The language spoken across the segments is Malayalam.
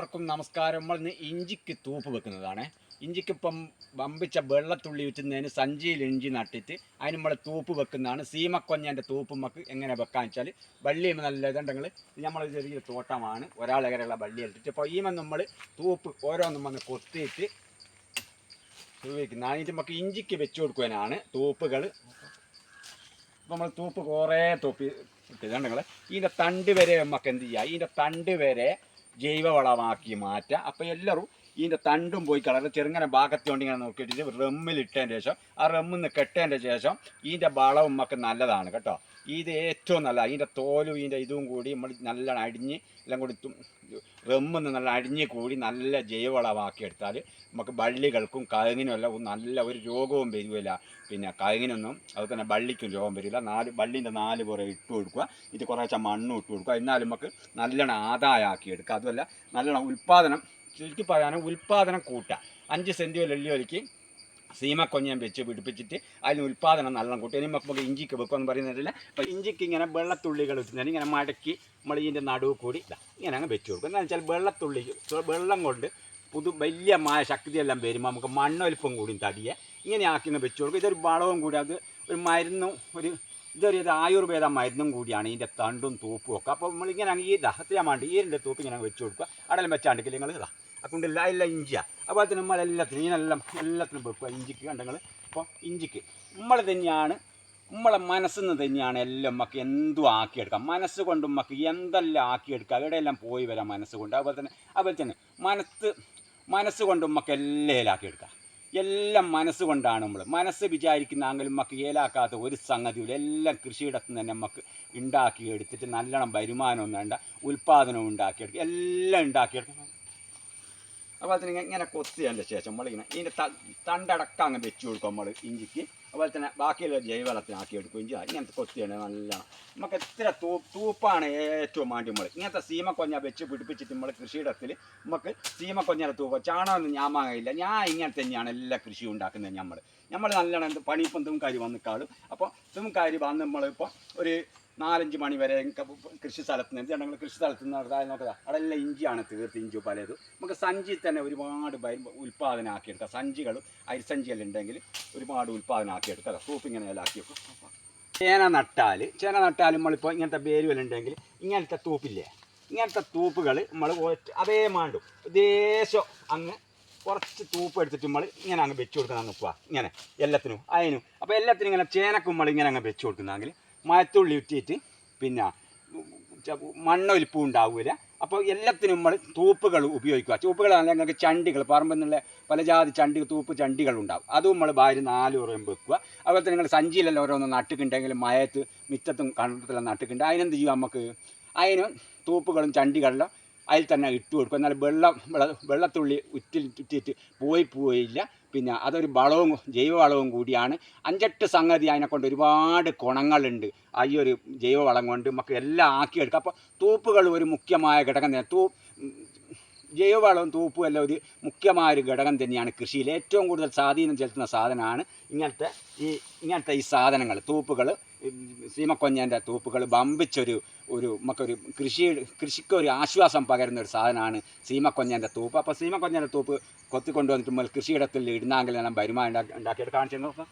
എല്ലാവർക്കും നമസ്കാരം. നമ്മൾ ഇന്ന് ഇഞ്ചിക്ക് തൂപ്പ് വെക്കുന്നതാണ്. ഇഞ്ചിക്ക് ഇപ്പം വമ്പിച്ച വെള്ളത്തുള്ളി വിറ്റുന്നതിന് സഞ്ചിയിൽ ഇഞ്ചി നട്ടിട്ട് അതിന് നമ്മൾ തൂപ്പ് വെക്കുന്നതാണ്. സീമക്കൊഞ്ഞന്റെ തൂപ്പ് നമുക്ക് എങ്ങനെ വെക്കാന്ന് വെച്ചാൽ വള്ളി നല്ല ഇതുണ്ടെങ്കിൽ നമ്മൾ ചെറിയ തോട്ടമാണ്. ഒരാളെകരെയുള്ള വള്ളി എടുത്തിട്ട് അപ്പോൾ ഈമ നമ്മൾ തൂപ്പ് ഓരോന്നും വന്ന് കൊത്തിയിട്ട് ഉപയോഗിക്കുന്നത് അതിന് നമുക്ക് ഇഞ്ചിക്ക് വെച്ച് കൊടുക്കുവാനാണ് തൂപ്പുകൾ. നമ്മൾ തൂപ്പ് കുറേ തൂപ്പി ഇതുണ്ടെങ്കിൽ ഇതിന്റെ തണ്ട് വരെ നമുക്ക് എന്ത് ചെയ്യുക ഇതിന്റെ തണ്ട് വരെ ജൈവവളമാക്കി മാറ്റുക അപ്പോൾ എല്ലാവരും ഇതിന്റെ തണ്ടും പോയി കളർ. ചെറുങ്ങനെ ഭാഗത്തോണ്ട് ഇങ്ങനെ നോക്കിയിട്ട് റമ്മിലിട്ടതിന് ശേഷം ആ റമ്മിൽ നിന്ന് കെട്ടതിന്റെ ശേഷം ഇതിന്റെ വളവും ഒക്കെ നല്ലതാണ് കേട്ടോ. ഇത് ഏറ്റവും നല്ല ഇതിന്റെ തോലും ഇതിന്റെ ഇതും കൂടി നമ്മൾ നല്ല അടിഞ്ഞ് എല്ലാം കൂടി റമ്മിന്ന് നല്ല അടിഞ്ഞ് കൂടി നല്ല ജൈവവളമാക്കി എടുത്താൽ നമുക്ക് വള്ളികൾക്കും കഴുങ്ങിനും എല്ലാം നല്ല ഒരു രോഗവും വരികയില്ല പിന്നെ കഴുങ്ങിനൊന്നും അതുപോലെ തന്നെ വള്ളിക്കും രോഗം വരില്ല. നാല് വള്ളിന്റെ നാല് പുറം ഇട്ട് കൊടുക്കുക. ഇത് കുറേശ്ശെ മണ്ണും ഇട്ട് കൊടുക്കുക. എന്നാലും നമുക്ക് നല്ലോണം ആദായമാക്കി എടുക്കുക. അതുമല്ല നല്ലോണം ഉൽപ്പാദനം ചുരുക്കി പറയാനും ഉൽപ്പാദനം കൂട്ടുക. അഞ്ച് സെന്റ് വെള്ളിയൊലിക്ക് ഞാൻ വെച്ച് പിടിപ്പിച്ചിട്ട് അതിന് ഉൽപ്പാദനം നല്ലോണം കൂട്ടി ഇനി നമുക്ക് ഇഞ്ചിക്ക് വെക്കുമെന്ന് പറയുന്നില്ല അപ്പോൾ ഇഞ്ചിക്ക് ഇങ്ങനെ വെള്ളത്തുള്ളികൾ വെച്ചിട്ട് ഇങ്ങനെ മടക്കി ഇതിന്റെ നടുവ് കൂടി ഇങ്ങനെ അങ്ങ് വെച്ച് കൊടുക്കും. എന്താണെന്ന് വെച്ചാൽ വെള്ളത്തുള്ളി വെള്ളം കൊണ്ട് പുതു വലിയ മായ ശക്തിയെല്ലാം വരുമ്പോൾ നമുക്ക് മണ്ണൊലിപ്പം കൂടി തടിയെ ഇങ്ങനെ ആക്കി വെച്ച് കൊടുക്കും. ഇതൊരു വളവും കൂടി അത് ഒരു മരുന്നും ഒരു ഇതൊരു ആയുർവേദ മരുന്നും കൂടിയാണ്. ഇതിന്റെ തണ്ടും തൂപ്പും ഒക്കെ. അപ്പോൾ നമ്മളിങ്ങനെ ഈ ദഹത്തിയാൻ വേണ്ടി ഈരിന്റെ തൂപ്പ് ഇങ്ങനെ വെച്ച് കൊടുക്കുക. അടലം വെച്ചാണ്ടെങ്കിൽ നിങ്ങൾ ഇതാ അതുകൊണ്ട് എല്ലാം എല്ലാം ഇഞ്ചിയാണ് അതുപോലെ തന്നെ നമ്മളെല്ലാത്തിനും ഇതിനെല്ലാം എല്ലാത്തിനും വെക്കുക. ഇഞ്ചിക്ക് കണ്ടെങ്കിൽ അപ്പോൾ ഇഞ്ചിക്ക്. നമ്മൾ തന്നെയാണ് നമ്മളെ മനസ്സിൽ തന്നെയാണ് എല്ലാം നമുക്ക് എന്തും ആക്കിയെടുക്കാം. മനസ്സ് കൊണ്ട് നമുക്ക് എന്തെല്ലാം ആക്കിയെടുക്കാം. എവിടെയെല്ലാം പോയി വരാം മനസ്സുകൊണ്ട് അതുപോലെ തന്നെ അതുപോലെ തന്നെ മനസ്സ് മനസ്സ് കൊണ്ട് നമുക്ക് എല്ലാം ആക്കിയെടുക്കാം എല്ലാം മനസ്സുകൊണ്ടാണ് നമ്മൾ മനസ്സ് വിചാരിക്കുന്ന ആങ്കിലും നമുക്ക് ഏലാക്കാത്ത ഒരു സംഗതിയില്ല എല്ലാം കൃഷിയിടത്ത് നിന്ന് തന്നെ നമുക്ക് ഉണ്ടാക്കി എടുത്തിട്ട് നല്ലോണം വരുമാനം വേണ്ട ഉൽപ്പാദനവും ഉണ്ടാക്കിയെടുക്കുക എല്ലാം ഉണ്ടാക്കിയെടുക്കും അതുപോലെ തന്നെ ഇങ്ങനെ- കൊത്തിയതിന്റെ ശേഷം നമ്മളിങ്ങനെ ഇതിന്റെ ത തണ്ടടക്കം അങ്ങ് വെച്ച് കൊടുക്കും നമ്മൾ ഇഞ്ചിക്ക്. അതുപോലെ തന്നെ ബാക്കിയുള്ള ജൈവവളത്തിനാക്കി എടുക്കും ഇഞ്ചി ഇങ്ങനത്തെ കൊത്തിയാണ് നല്ല നമുക്ക് എത്ര തൂ തൂപ്പാണ് ഏറ്റവും വേണ്ടി നമ്മൾ ഇങ്ങനത്തെ കൊഞ്ഞ വെച്ച് പിടിപ്പിച്ചിട്ട് നമ്മൾ കൃഷിയിടത്തിൽ നമുക്ക് സീമക്കൊഞ്ഞയുടെ തൂപ്പ് ചാണകമൊന്നും ഞാൻ വാങ്ങില്ല ഞാൻ ഇങ്ങനെ തന്നെയാണ് എല്ലാ കൃഷിയും ഉണ്ടാക്കുന്നത് നമ്മൾ നമ്മൾ നല്ലോണം എന്ത് പണിയിപ്പം തുംകാരി വന്നിക്കാളും അപ്പോൾ തുംകാരി വന്ന് നമ്മളിപ്പോൾ ഒരു നാലഞ്ച് മണി വരെ കൃഷി സ്ഥലത്ത് നിന്ന് ഞങ്ങൾ കൃഷി സ്ഥലത്ത് നിന്ന് നടത്താൻ നോക്കുക അവിടെ എല്ലാം ഇഞ്ചിയാണ് തീർത്ത് ഇഞ്ചി പലതും നമുക്ക് സഞ്ചി തന്നെ ഒരുപാട് ഉൽപ്പാദനമാക്കിയെടുക്കാം സഞ്ചികളും അരിസഞ്ചിയെല്ലാം ഉണ്ടെങ്കിൽ ഒരുപാട് ഉൽപ്പാദനമാക്കിയെടുക്കുക സൂപ്പ് ഇങ്ങനെ എല്ലാം ആക്കി ചേന നട്ടാൽ ചേന നട്ടാൽ നമ്മളിപ്പോൾ ഇങ്ങനത്തെ വേരുവെല്ലാം ഉണ്ടെങ്കിൽ ഇങ്ങനത്തെ തൂപ്പില്ലേ? ഇങ്ങനത്തെ തൂപ്പുകൾ നമ്മൾ അതേ മാണ്ടും. ദേശം അങ്ങ് കുറച്ച് തൂപ്പ് എടുത്തിട്ട് നമ്മൾ ഇങ്ങനെ അങ്ങ് വെച്ച് കൊടുക്കണം നിൽക്കുക ഇങ്ങനെ എല്ലാത്തിനും അതിനും അപ്പോൾ എല്ലാത്തിനും ഇങ്ങനെ ചേനക്കും നമ്മൾ ഇങ്ങനെ അങ്ങ് വെച്ച് കൊടുക്കുന്നെങ്കിൽ മഴത്തുള്ളി ഇട്ടിട്ട് പിന്നെ മണ്ണൊലിപ്പും ഉണ്ടാവില്ല അപ്പോൾ എല്ലാത്തിനും നമ്മൾ തൂപ്പുകൾ ഉപയോഗിക്കുക. തൂപ്പുകളാണെങ്കിൽ ഞങ്ങൾക്ക് ചണ്ടികൾ പറമ്പിൽ നിന്നുള്ള പല ജാതി ചണ്ടി തൂപ്പ് ചണ്ടികൾ ഉണ്ടാവും അതും നമ്മൾ ഭാര്യ നാല് ഉറയും വെക്കുക. അതുപോലെ തന്നെ നിങ്ങൾ സഞ്ചിയിലെല്ലാം ഓരോന്ന് നട്ടുക്കുണ്ടെങ്കിൽ മയത്ത് മിറ്റത്തും കണ്ടത്തിലും നട്ടുക്കുണ്ട് അതിനെന്ത് ചെയ്യും നമുക്ക്? അതിന് തൂപ്പുകളും ചണ്ടികളിലും അതിൽ തന്നെ ഇട്ട് കൊടുക്കും. എന്നാൽ വെള്ളം വെള്ളത്തുള്ളി വെള്ളത്തുള്ളി ഉറ്റിയിട്ട് പോയി പോയില്ല. പിന്നെ അതൊരു വളവും ജൈവവളവും കൂടിയാണ്. അഞ്ചെട്ട് സംഗതി അതിനെക്കൊണ്ട് ഒരുപാട് ഗുണങ്ങളുണ്ട് ഈ ഒരു ജൈവവളം കൊണ്ട് നമുക്ക് എല്ലാം ആക്കിയെടുക്കാം. അപ്പോൾ തൂപ്പുകൾ ഒരു മുഖ്യമായ ഘടകം തന്നെ തൂ ജൈവവളവും തൂപ്പും എല്ലാം ഒരു മുഖ്യമായ ഒരു ഘടകം തന്നെയാണ് കൃഷിയിൽ. ഏറ്റവും കൂടുതൽ സ്വാധീനം ചെലുത്തുന്ന സാധനമാണ് ഇങ്ങനത്തെ ഈ ഇങ്ങനത്തെ ഈ സാധനങ്ങൾ തൂപ്പുകൾ. സീമക്കൊഞ്ഞന്റെ തൂപ്പുകൾ ബമ്പിച്ചൊരു ഒരു നമുക്കൊരു കൃഷി കൃഷിക്ക് ഒരു ആശ്വാസം പകരുന്ന ഒരു സാധനമാണ് സീമക്കൊഞ്ഞേന്റെ തൂപ്പ്. അപ്പോൾ സീമക്കൊഞ്ഞേന്റെ തൂപ്പ് കൊത്തി കൊണ്ടുവന്നിട്ട് നമ്മൾ കൃഷിയിടത്തിൽ ഇടുന്നെങ്കിൽ എല്ലാം വരുമാനം ഉണ്ടാക്കി ഉണ്ടാക്കിയിട്ട് കാണിച്ചു നോക്കാം.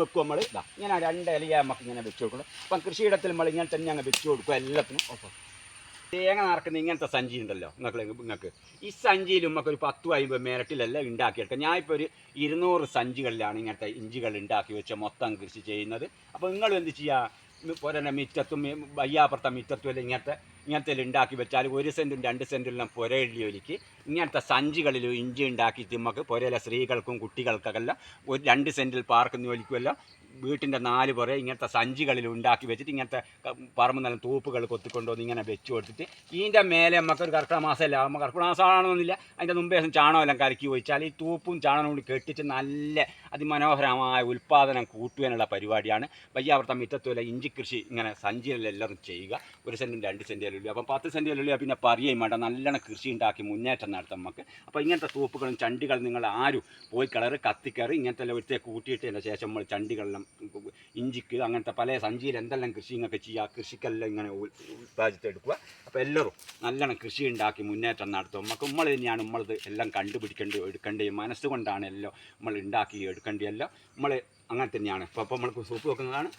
വെക്കും നമ്മൾ? ഇതാ ഇങ്ങനെ രണ്ട് ഇലയെ നമുക്ക് ഇങ്ങനെ വെച്ച് കൊടുക്കണം. അപ്പം കൃഷിയിടത്തിൽ നമ്മൾ ഇങ്ങനെ തന്നെ അങ്ങ് വെച്ച് കൊടുക്കും എല്ലാത്തിനും. ഓക്കെ. തേങ്ങ നടക്കുന്ന ഇങ്ങനത്തെ സഞ്ചി ഉണ്ടല്ലോ നിങ്ങൾക്ക് നിങ്ങൾക്ക്. ഈ സഞ്ചിയിൽ നമുക്ക് ഒരു പത്തും അമ്പത് മേരട്ടിലെല്ലാം ഉണ്ടാക്കിയെടുക്കാം ഞാൻ ഇപ്പോൾ ഒരു ഇരുന്നൂറ് സഞ്ചികളിലാണ് ഇങ്ങനത്തെ ഇഞ്ചികൾ ഉണ്ടാക്കി വെച്ച് മൊത്തം കൃഷി ചെയ്യുന്നത്. അപ്പോൾ നിങ്ങൾ എന്ത് ചെയ്യുക പുരന്റെ മിറ്റത്തും ഈ വയ്യാപ്പുറത്തെ മിറ്റത്തും എല്ലാം ഇങ്ങനത്തെ ഇങ്ങനത്തെ ഉണ്ടാക്കി വെച്ചാൽ ഒരു സെന്റും രണ്ട് സെന്റിലും ഇള്ളി ഒലിക്ക് ഇങ്ങനത്തെ സഞ്ചികളിലും ഇഞ്ചി ഉണ്ടാക്കിയിട്ട് നമുക്ക് പുരയിലെ സ്ത്രീകൾക്കും കുട്ടികൾക്കൊക്കെ എല്ലാം ഒരു രണ്ട് സെന്റിൽ പാർക്കുന്ന ഒലിക്കുമല്ലോ വീട്ടിന്റെ നാല് പുറ ഇങ്ങനത്തെ സഞ്ചികളിൽ ഉണ്ടാക്കി വെച്ചിട്ട് ഇങ്ങനത്തെ പറമ്പ് നല്ല തൂപ്പുകൾ കൊത്തിക്കൊണ്ടുവന്ന് ഇങ്ങനെ വെച്ച് കൊടുത്തിട്ട് ഇതിന്റെ മേലെ നമുക്ക് ഒരു കർക്കിടക മാസമല്ല. നമ്മൾ കർക്കിടക മാസമാണെന്നില്ല അതിന്റെ മുമ്പേ ദിവസം ചാണകമെല്ലാം കലക്കി ഒഴിച്ചാൽ ഈ തൂപ്പും ചാണകവും കൂടി കെട്ടിച്ച് നല്ല അതിമനോഹരമായ ഉൽപ്പാദനം കൂട്ടുവാനുള്ള പരിപാടിയാണ്. വയ്യാവർത്ത മിറ്റത്തുമല്ല ഇഞ്ചി കൃഷി ഇങ്ങനെ സഞ്ചിയിലെല്ലാം ചെയ്യുക. ഒരു സെന്റും രണ്ട് സെന്റിലുള്ള അപ്പം പത്ത് ഉള്ളൂ പിന്നെ പറയുകയും വേണ്ട. നല്ലോണം കൃഷി ഉണ്ടാക്കി മുന്നേറ്റം നടത്താം നമുക്ക്. അപ്പോൾ ഇങ്ങനത്തെ തൂപ്പുകളും ചണ്ടികളും നിങ്ങൾ ആരും പോയി കളറ് കത്തിക്കയറി ഇങ്ങനത്തെ എല്ലാം കൂട്ടിയിട്ട് കൂട്ടിയിട്ടതിന് ശേഷം നമ്മൾ ചണ്ടികളെല്ലാം എന്തെല്ലാം ഇഞ്ചിക്ക് അങ്ങനത്തെ പല സഞ്ചിയിൽ എന്തെല്ലാം കൃഷി ഇങ്ങൊക്കെ ചെയ്യുക കൃഷിക്കെല്ലാം ഇങ്ങനെ ഉത്പാദിച്ചെടുക്കുക അപ്പോൾ എല്ലാവരും നല്ലോണം കൃഷി ഉണ്ടാക്കി മുന്നേറ്റം നടത്തും. നമുക്ക് നമ്മൾ തന്നെയാണ് നമ്മളത് എല്ലാം കണ്ടുപിടിക്കേണ്ടി എടുക്കേണ്ടത് മനസ്സുകൊണ്ടാണ് എല്ലാം നമ്മൾ ഉണ്ടാക്കി എടുക്കേണ്ടതെല്ലാം നമ്മൾ അങ്ങനെ തന്നെയാണ്. ഇപ്പോൾ അപ്പോൾ നമ്മൾക്ക് സൂപ്പ് വെക്കുന്നതാണ്.